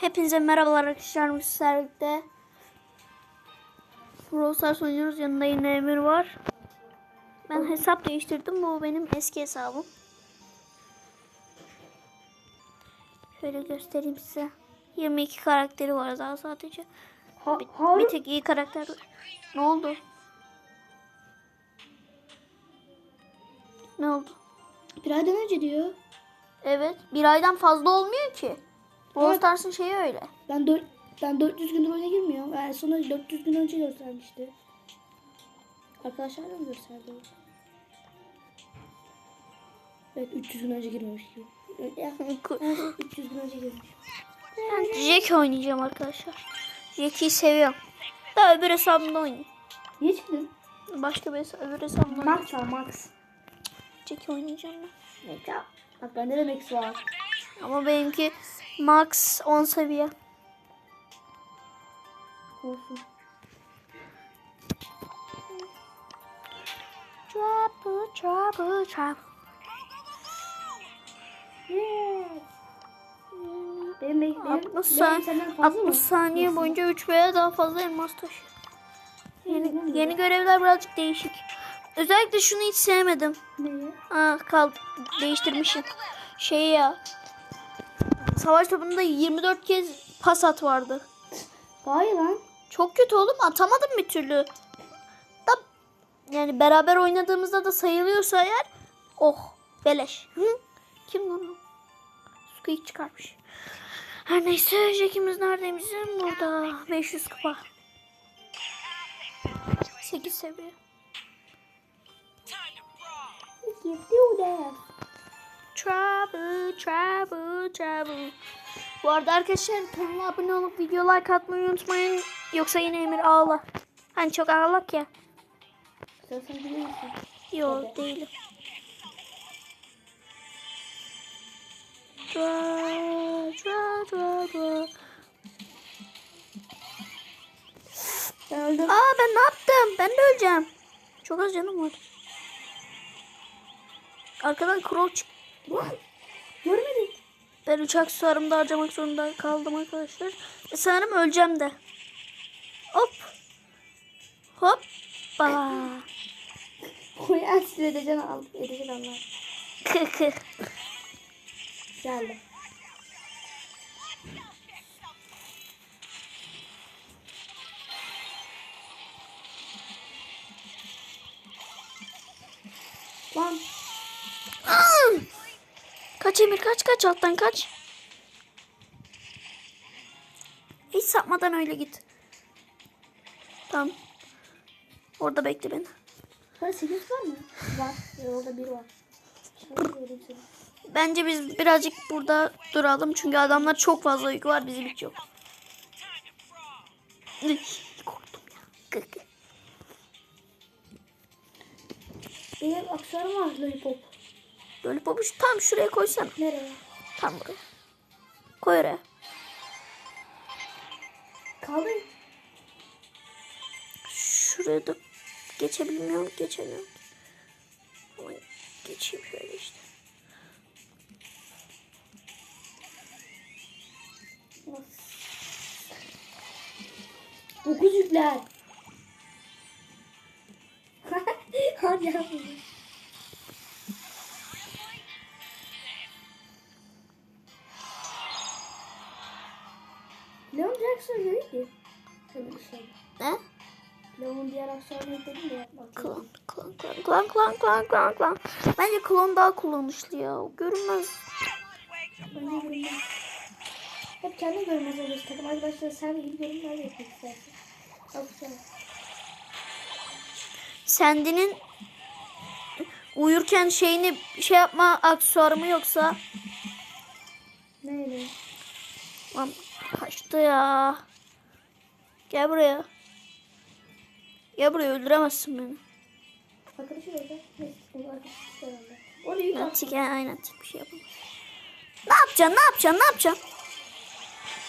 Hepinize merhabalar arkadaşlar. Müsait Brawl Stars oynuyoruz. Yanında yine Emir var. Ben hesap değiştirdim. Bu benim eski hesabım. Şöyle göstereyim size. 22 karakteri var daha sadece. Bir, bir tek iyi karakter. Ne oldu? Ne oldu? bir aydan önce diyor. Evet. Bir aydan fazla olmuyor ki. Brawl. Stars'ın şeyi öyle. Ben 4 ben 400 gündür oyuna girmiyorum. Yani sonra 400 gün önce göstermişti. Arkadaşlar da mı gösterdi? Evet 300 gün önce girmemiş gibi. Ya, evet, 300 gün önce girmiş. Ben Jack oynayacağım arkadaşlar. Jack'i seviyorum. Daha öbür hesabımda oynayayım. Niye çıktın? Başka bir hesap, öbür hesabımda. Max var Max. Jack oynayacağım ben. Ne? Bak bende de Max var. Ama benimki max 10 seviye. Olsun. Trouble, trouble, trouble. Yes. Benim, benim, benim, 60, benim san senden fazla mı? 60 saniye boyunca 3 veya daha fazla elmas taşıyor. Yeni, yeni görevler birazcık değişik. Özellikle şunu hiç sevmedim. Ne? Aa kal değiştirmişim. Şey ya. Savaş topunda 24 kez pas at vardı. Hayır lan. Çok kötü oğlum atamadım bir türlü. Da yani beraber oynadığımızda da sayılıyorsa eğer oh beleş. Hı? Kim lan? Squeak çıkarmış. Her neyse Jack'imiz neredeymiş? Burada 500 kupa. 8 seviye. You do that. Trouble, trouble, trouble. Bu arada arkadaşlar kanala abone olup video like atmayı unutmayın. Yoksa yine Emir ağla. Hani çok ağlak ya. Sen biliyor musun? Yok değilim. Dra, dra, dra, dra. Ben öldüm. Aa ben ne yaptım? Ben de öleceğim. Çok az canım var. Arkadan crow çık. Lan, Görmedim. Ben üç aksesuarımı harcamak zorunda kaldım arkadaşlar. E sanırım öleceğim de. Hop. Hop. Aa. Koyu asil edeceksin al. Edeceksin Allah. Kı Geldi. Lan Kaç Emir kaç kaç alttan kaç. Hiç sapmadan öyle git. Tamam. Orada bekle beni. Sana 8 var mı? Var. Yolda bir var. Bence biz birazcık burada duralım. Çünkü adamlar çok fazla yük var. Bizim hiç yok. Korktum ya. Benim aksesuarım var lollipop. Lollipop'u tam şuraya koysana. Nereye? Tam buraya. Koy oraya. Kaldı. Şuraya da geçebilmiyorum. Geçemiyorum. Ama geçeyim şöyle işte. Dokuz yükler. Hadi yapma. Klon, klon, klon, klon, klon, klon, klon, klon. Bence klon daha kullanışlı ya. Görünmez. Hep kendi görünmez oluyorsun. Takım arkadaşlar sen iyi görünmez yapmak istersin. Sendinin uyurken şeyini şey yapma aksesuarı mı yoksa Neyle? Lan kaçtı ya. Gel buraya. Gel buraya öldüremezsin beni. Arkadaşı yük Ben at. tik aynen tik bir şey yapamam. Ne yapacaksın? Ne yapacaksın? Ne yapacaksın?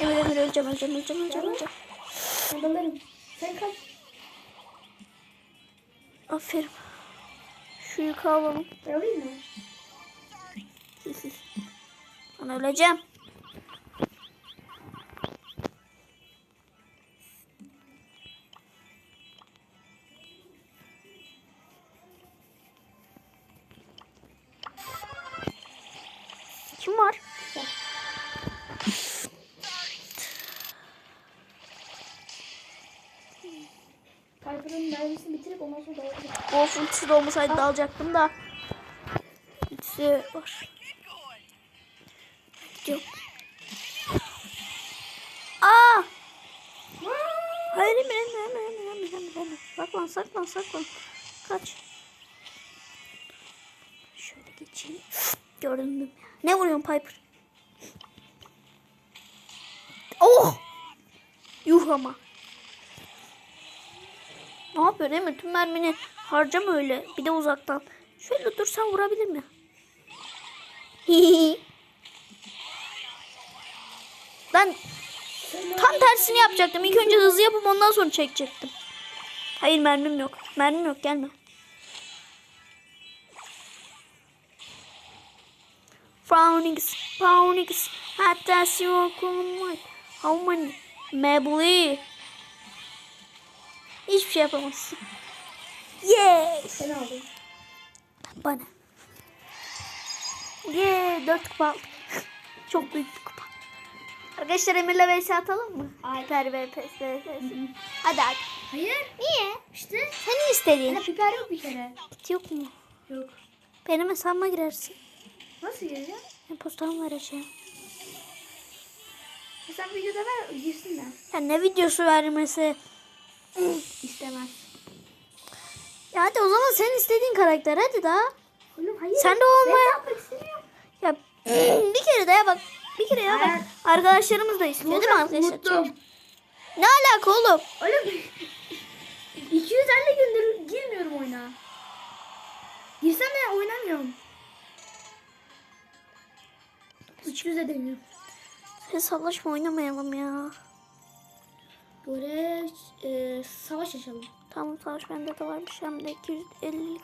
Emir Emir öleceğim öleceğim öleceğim öleceğim öleceğim. Ben dalarım. Sen kaç. Aferin. Şu yükü alalım. Alayım mı? Ben öleceğim. De olmasaydı da alacaktım da. Ultisi var. Gidiyorum. Aa! Hayır Emir Emir Emir Emir Emir Emir. Saklan saklan saklan. Kaç. Şöyle geçeyim. Gördüm. Ne vuruyorsun Piper? Oh! Yuh ama. Ne yapıyor değil mi? Tüm mermini harcama öyle. Bir de uzaktan. Şöyle dursan vurabilir mi? ben tam tersini yapacaktım. İlk önce hızlı yapıp ondan sonra çekecektim. Hayır mermim yok. Mermim yok gelme. Frownings, frownings, hatta your command. How many? Mebli. Hiçbir şey yapamazsın. Yes. Sen aldın. Bana. Yeah, 4 kupa aldık. Çok büyük bir kupa. Arkadaşlar Emir'le vs atalım mı? Alper vs vs. Hadi hadi. Hayır. Niye? İşte. Senin istediğin. Bana biber yok bir kere. Yok mu? Yok. Benim hesabıma girersin. Nasıl geleceğim? E-postamı vereceğim. E Sen videoda ver girsinler. Ya ne videosu vermesi? İstemez. Ya hadi o zaman senin istediğin karakter hadi daha. Oğlum hayır. Sen de olmaya... Ya bir kere de ya bak. Bir kere ya bak. Arkadaşlarımız da istiyor değil mi arkadaşlar? Unuttum. Ne alaka oğlum? Oğlum 250 gündür girmiyorum oyuna. Girsene oynamıyorum. 300'e deniyorum. Sen sallaşma oynamayalım ya. Böyle e, savaş açalım. Tamam savaş bende de varmış hem de 250'lik.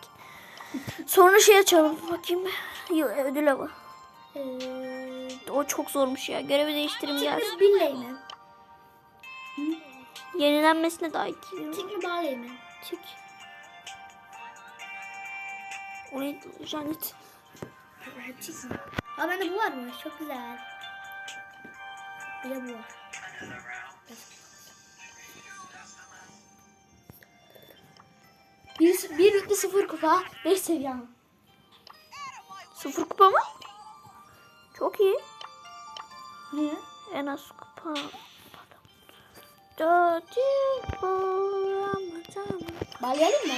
Sonra şey açalım bakayım. Ödül avı. Eee O çok zormuş ya. Görevi değiştirim gelsin. Tigri Billey? Yenilenmesine daha iki. Tigri Barley mi? Çık. O neydi? Janet. Ha bende bu var mı? Çok güzel. Bir de bu var. Bir, bir yüklü sıfır kupa, beş seviye ama. Sıfır kupa mı? Çok iyi. Niye? En az kupa. Dört yıl bu Ramazan. Bağlayalım mı?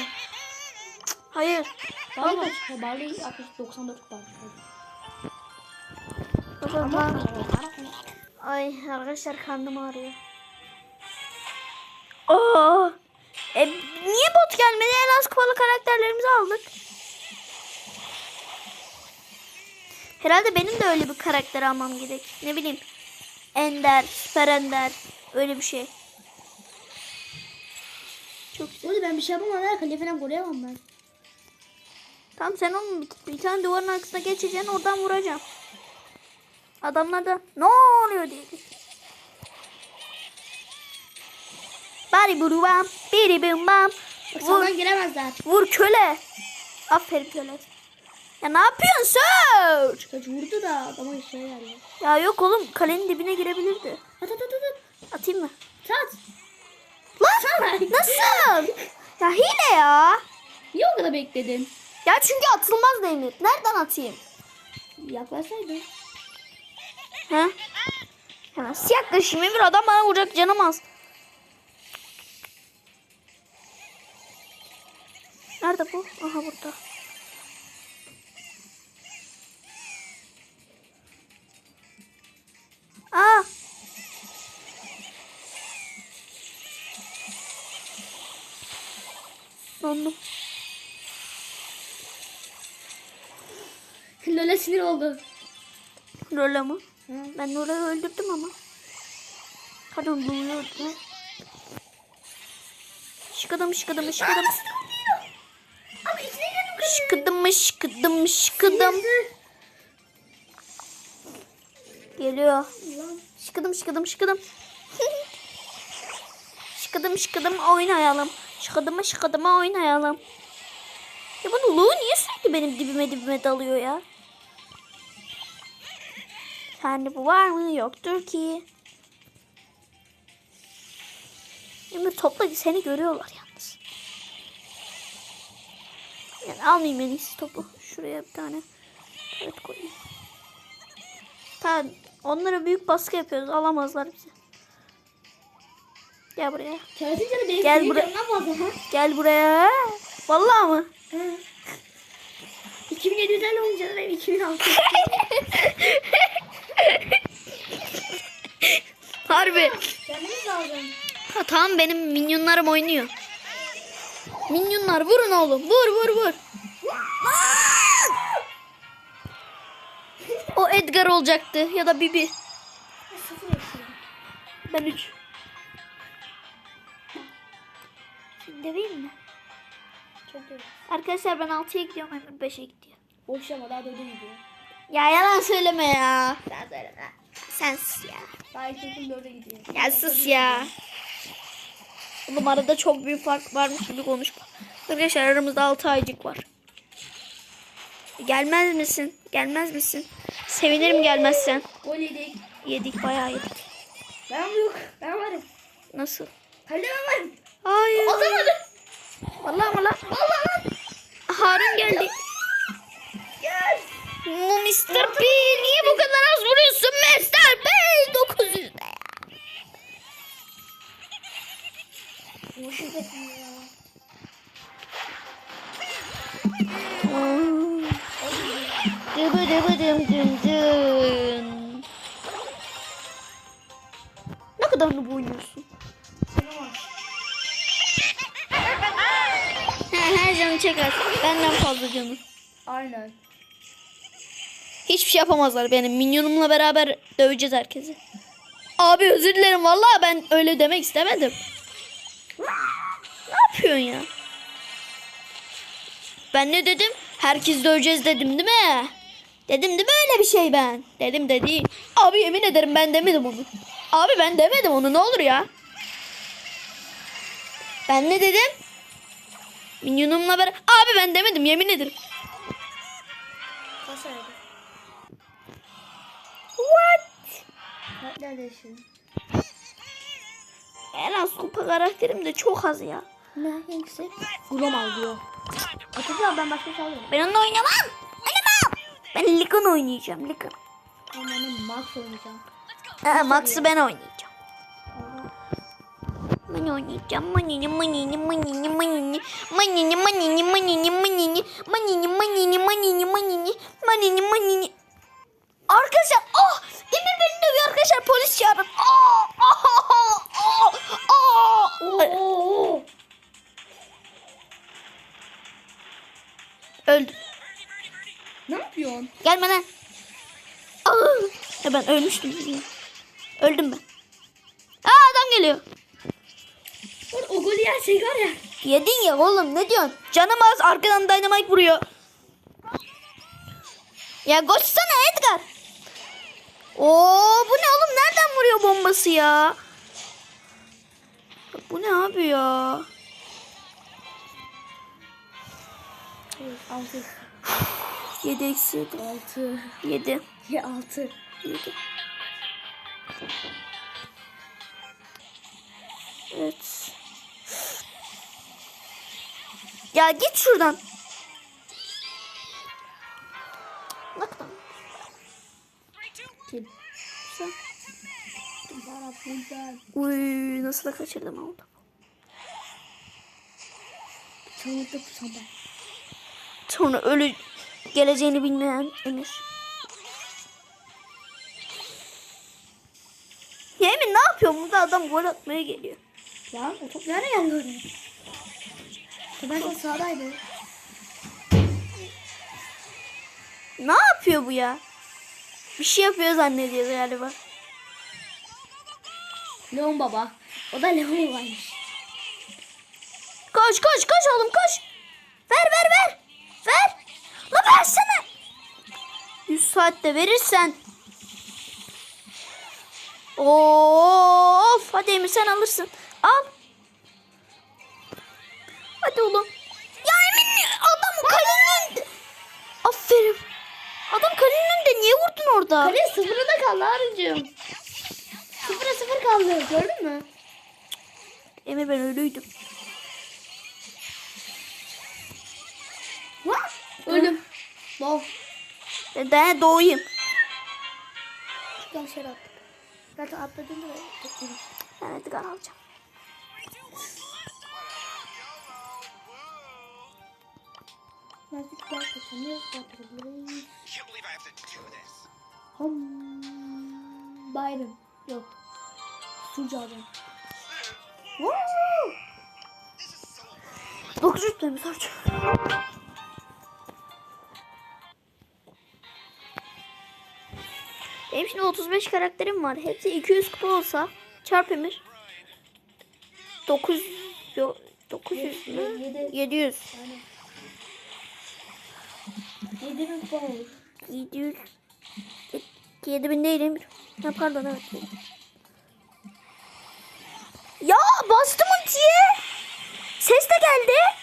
Hayır. Bağlay kaç? Bağlay 60, 94 kupa. O zaman... Ay arkadaşlar karnım ağrıyor. Aa! E, niye bot gelmedi? En az kupalı karakterlerimizi aldık. Herhalde benim de öyle bir karakter almam gerek. Ne bileyim. Ender, Süper Ender. Öyle bir şey. Çok güzel. Oğlum ben bir şey yapamam. Ben kale falan koruyamam ben. Tamam sen onun bir, bir tane duvarın arkasına geçeceksin oradan vuracağım. Adamlar da ne oluyor diyecek. Bari buru bam, biri bim bam. Vur, Sağdan giremezler. vur köle. Aferin köle. Ya ne yapıyorsun Sir? Kaç vurdu da adama şey geldi. Ya yok oğlum kalenin dibine girebilirdi. At at at at. Atayım mı? Sat. Lan nasıl? ya hile ya. Niye o kadar bekledin? Ya çünkü atılmaz Demir. Nereden atayım? Yaklaşsaydın. He? Hemen yaklaşayım bir adam bana vuracak canım az. Nerede bu? Aha burada. Aa! Dondum. Lola sinir oldu. Lola mı? Ben Lola'yı öldürdüm ama. Pardon Lola'yı öldürdüm. Şıkıdım şıkıdım şıkıdım. Şıkıdım şıkıdım şıkıdım. Geliyor. Şıkıdım şıkıdım şıkıdım. şıkıdım şıkıdım oynayalım. Şıkıdıma şıkıdıma oynayalım. Ya bu Lu niye sürekli benim dibime dibime dalıyor ya? Sende bu var mı? Yoktur ki. Emir topla seni görüyorlar Yani almayayım en iyisi topu. Şuraya bir tane. Evet koyayım. Tamam. Onlara büyük baskı yapıyoruz. Alamazlar bizi. Gel buraya. Kağıtın canı benim Gel buraya. Gel buraya. Vallahi mı? Ha. 2750 olunca da benim 2006. Harbi. Kendimiz lazım. Ha, tamam benim minyonlarım oynuyor. Minyonlar vurun oğlum. Vur vur vur. O Edgar olacaktı ya da Bibi. Ben 3. Döveyim mi? Çok. Arkadaşlar ben 6'ya gidiyorum Emir 5'e gidiyor. Boş ama daha dövde gidiyor. Ya yalan söyleme ya. Sen söyleme. Sen sus ya. Daha ilkokul dörde gidiyor. Ya sus ya. Oğlum arada çok büyük fark varmış gibi konuşma. Arkadaşlar aramızda 6 aycık var. Gelmez misin? Gelmez misin? Sevinirim gelmezsen. Gol yedik. Yedik bayağı yedik. Ben yok. Ben varım. Nasıl? Ben varım. Hayır. Atamadım. Vallahi lan? Vallahi. Harun geldi. Şey yapamazlar benim. Minyonumla beraber döveceğiz herkesi. Abi özür dilerim. Vallahi ben öyle demek istemedim. Ne yapıyorsun ya? Ben ne dedim? Herkes döveceğiz dedim değil mi? Dedim değil mi öyle bir şey ben? Dedim dedi. Abi yemin ederim ben demedim onu. Abi ben demedim onu ne olur ya. Ben ne dedim? Minyonumla beraber. Abi ben demedim yemin ederim. Ayda? What? Neredesin? En az kupa karakterim de çok az ya. Ne hangisi? Grom alıyor. Atacağım ben başka şey alıyorum. Ben onunla oynamam. Oynamam. Ben Likon oynayacağım. Likon. Ben onun Max oynayacağım. Aa, Max'ı ben oynayacağım. Ben oynayacağım. Manini manini manini manini manini manini manini manini manini manini manini manini manini manini Arkadaşlar ah Emir beni dövüyor arkadaşlar polis çağırın. Ah ah ah ah ah. Oo. Öldüm. Ne yapıyorsun? Gelme lan. Ah. Ya ben ölmüştüm. Öldüm ben. Aa adam geliyor. O golü yersek var ya. Yedin ya oğlum ne diyorsun? Canım az arkadan dynamite vuruyor. Ya koşsana Edgar. Oo bu ne oğlum nereden vuruyor bombası ya? Bu ne abi ya? Altı. 7 eksi 7. Altı. 7. Ya altı. 7. Evet. Ya git şuradan. Buradan. Uy nasıl da kaçırdım pusam ben. Sonra ölü geleceğini bilmeyen Emir. Ya Emir ne yapıyor? Burada adam gol atmaya geliyor. Ya o top nereye geldi oraya? Ben de sağdaydı. Ne yapıyor bu ya? Bir şey yapıyor zannediyor galiba. Leon baba. O da Leon varmış. Koş koş koş oğlum koş. Ver ver ver. Ver. La versene. 100 saatte verirsen. Of. Hadi Emir sen alırsın. Al. Hadi oğlum. Ya Emin adam kalenin. Aferin. Adam kalenin önünde niye vurdun orada? Kale sıfıra da kaldı Harun'cum. Sıfıra sıfır kaldı gördün mü? Emir ben ölüydüm. Ha? Öldüm. Doğ. Ben doğayım. Gel şöyle atladım. Zaten atladım da. Evet gel alacağım. To do this. Hom. Byron. Yok. Sucu adam. Woo! 900 tane sarç. Benim şimdi 35 karakterim var. Hepsi 200 kupa olsa çarp emir. 9 yok 900 mü? Yedi. 700. Aynen. 7000 kupa olur. 700 7000 değil Emir. Ha, pardon evet. Ya bastım ultiye. Ses de geldi.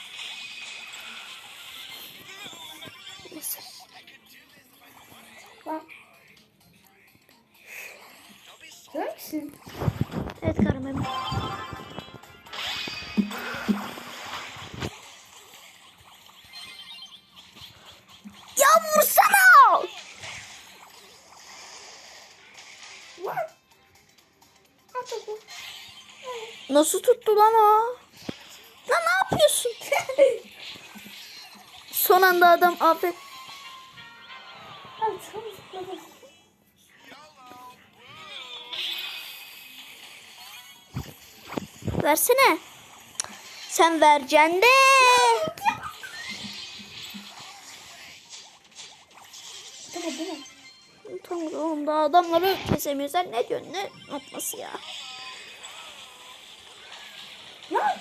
Nasıl tuttu lan o? Lan ne yapıyorsun? Son anda adam zıpladı. Versene. Sen vereceksin de. Tamam mi? Tamam oğlum daha adamları kesemiyor. Sen ne diyorsun? Ne atması ya? Lan.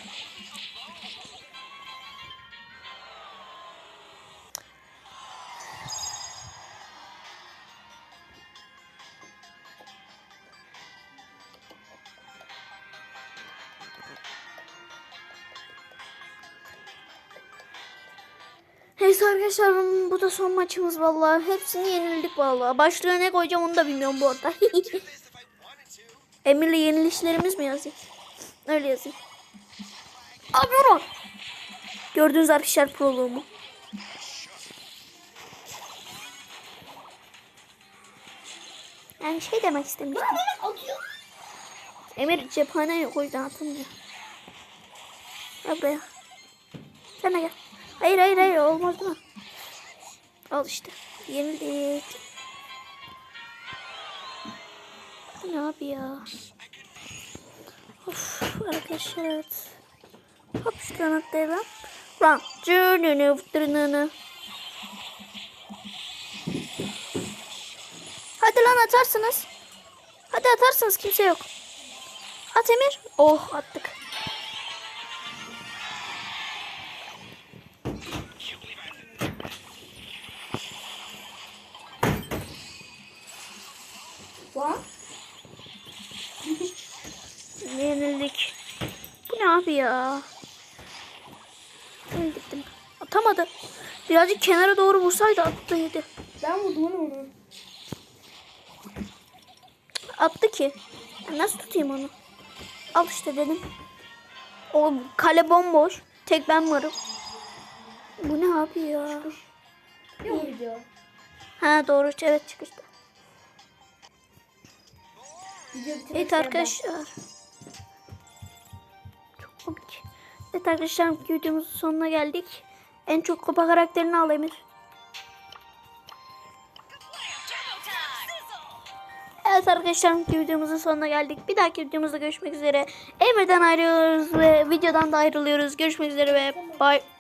Neyse arkadaşlar bu da son maçımız vallahi. Hepsini yenildik vallahi. Başlığa ne koyacağım onu da bilmiyorum bu arada. Emir'le yenilişlerimiz mi yazayım? Öyle yazayım. Abi vurun. Gördüğünüz arkadaşlar proluğumu. Yani şey demek istemiştim. Emir cephane yok o yüzden atamıyor. Gel buraya. Sen de gel. Hayır hayır hayır olmaz mı? Al işte. Yenildik. Ne abi ya? Of arkadaşlar evet. Hop şuradan atlayalım. Run. Cürnünü fıttırınını. Hadi lan atarsınız. Hadi atarsınız kimse yok. At Emir. Oh attık. Ya? Ben gittim. Atamadı. Birazcık kenara doğru vursaydı attıydı. Ben vurdum onu onu. Attı ki. Ben nasıl tutayım onu? Al işte dedim. O kale bomboş. Tek ben varım. Bu ne abi ya? O video? Ha doğru evet bitirmek Evet arkadaşlar. Çok komik. Evet arkadaşlar videomuzun sonuna geldik. En çok kupa karakterini al Emir. Evet arkadaşlar videomuzun sonuna geldik. Bir dahaki videomuzda görüşmek üzere. Emir'den ayrılıyoruz ve videodan da ayrılıyoruz. Görüşmek üzere ve bye.